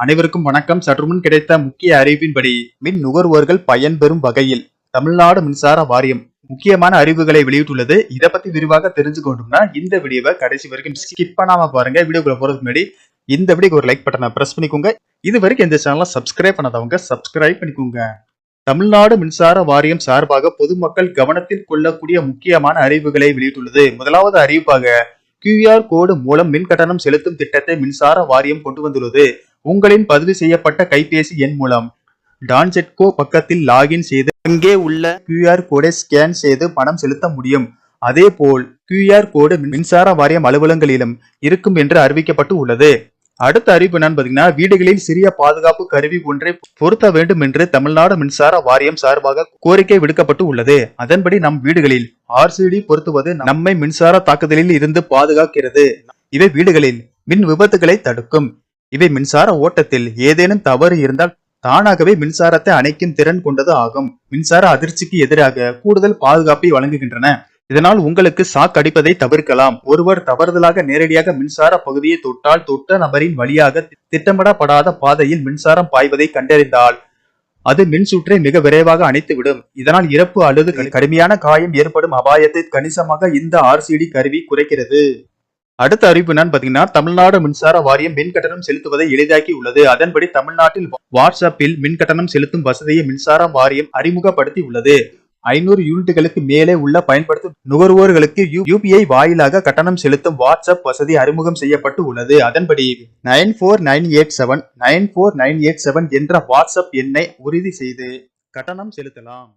அனைவருக்கும் வணக்கம். சற்றுமுன் கிடைத்த முக்கிய அறிவின்படி மின் நுகர்வோர்கள் பயன்பெறும் வகையில் தமிழ்நாடு மின்சார வாரியம் முக்கியமான அறிவுகளை வெளியிட்டுள்ளது. இதை பத்தி விரிவாக தெரிஞ்சுக்கணும்னா இந்த வீடியோவை கடைசி வரைக்கும் ஸ்கிப் பண்ணாம பாருங்க. வீடியோக்குள்ள போறதுக்கு முன்னாடி இந்த வீடியோக்கு ஒரு லைக் பட்டனை பிரஸ் பண்ணிக்கோங்க. இது வரைக்கும் இந்த சேனலை சப்ஸ்கிரைப் பண்ணாதவங்க சப்ஸ்கிரைப் பண்ணிக்கோங்க. தமிழ்நாடு மின்சார வாரியம் சார்பாக பொதுமக்கள் கவனத்தில் கொள்ளக்கூடிய முக்கியமான அறிவுகளை வெளியிட்டுள்ளது. முதலாவது அறிவிப்பாக கியூஆர் கோடு மூலம் மின் கட்டணம் செலுத்தும் திட்டத்தை மின்சார வாரியம் கொண்டு வந்துள்ளது. உங்களின் பதிவு செய்யப்பட்ட கைபேசி எண் மூலம் டான்ஜெட்கோ பக்கத்தில் லாகின் செய்து அங்கே உள்ள கியூஆர் கோடை ஸ்கேன் செய்து பணம் செலுத்த முடியும். அதேபோல் கியூஆர் கோடு மின்சார வாரியம் அலுவலகங்களிலும் இருக்கும் என்று அறிவிக்கப்பட்டு உள்ளது. அடுத்த அறிவிப்பு என்னன்னு வீடுகளில் சிறிய பாதுகாப்பு கருவி ஒன்றை பொருத்த வேண்டும் என்று தமிழ்நாடு மின்சார வாரியம் சார்பாக கோரிக்கை விடுக்கப்பட்டு உள்ளது. அதன்படி நம் வீடுகளில் ஆர்சிடி பொருத்துவது நம்மை மின்சார தாக்குதலில் இருந்து பாதுகாக்கிறது. இவை வீடுகளில் மின் விபத்துகளை தடுக்கும். இவை மின்சார ஓட்டத்தில் ஏதேனும் தவறு இருந்தால் தானாகவே மின்சாரத்தை அணைக்கும் திறன் கொண்டது ஆகும். மின்சார அதிர்ச்சிக்கு எதிராக கூடுதல் பாதுகாப்பை வழங்குகின்றன. இதனால் உங்களுக்கு சாக் அடிப்பதை தவிர்க்கலாம். ஒருவர் தவறுதலாக நேரடியாக மின்சார பகுதியை தொட்டால் தொட்ட நபரின் வழியாக திட்டமிடப்படாத பாதையில் மின்சாரம் பாய்வதை கண்டறிந்தால் அது மின்சுற்றை மிக விரைவாக அணைத்துவிடும். இதனால் இறப்பு அல்லது கடுமையான காயம் ஏற்படும். அபாயத்தை கணிசமாக இந்த ஆர்சிடி கருவி குறைக்கிறது. அடுத்த அறிவிப்பு என்னன்னு பாத்தீங்கன்னா தமிழ்நாடு மின்சார வாரியம் மின் கட்டணம் செலுத்துவதை எளிதாக்கி உள்ளது. அதன்படி தமிழ்நாட்டில் வாட்ஸ்அப்பில் மின் கட்டணம் செலுத்தும் வசதியை மின்சார வாரியம் அறிமுகப்படுத்தி உள்ளது. ஐநூறு யூனிட்டுகளுக்கு மேலே உள்ள பயன்படுத்தும் நுகர்வோர்களுக்கு யூபிஐ வாயிலாக கட்டணம் செலுத்தும் வாட்ஸ்அப் வசதி அறிமுகம் செய்யப்பட்டு உள்ளது. அதன்படி nine four nine eight seven nine four nine eight seven என்ற வாட்ஸ்அப் எண்ணை உறுதி செய்து கட்டணம் செலுத்தலாம்.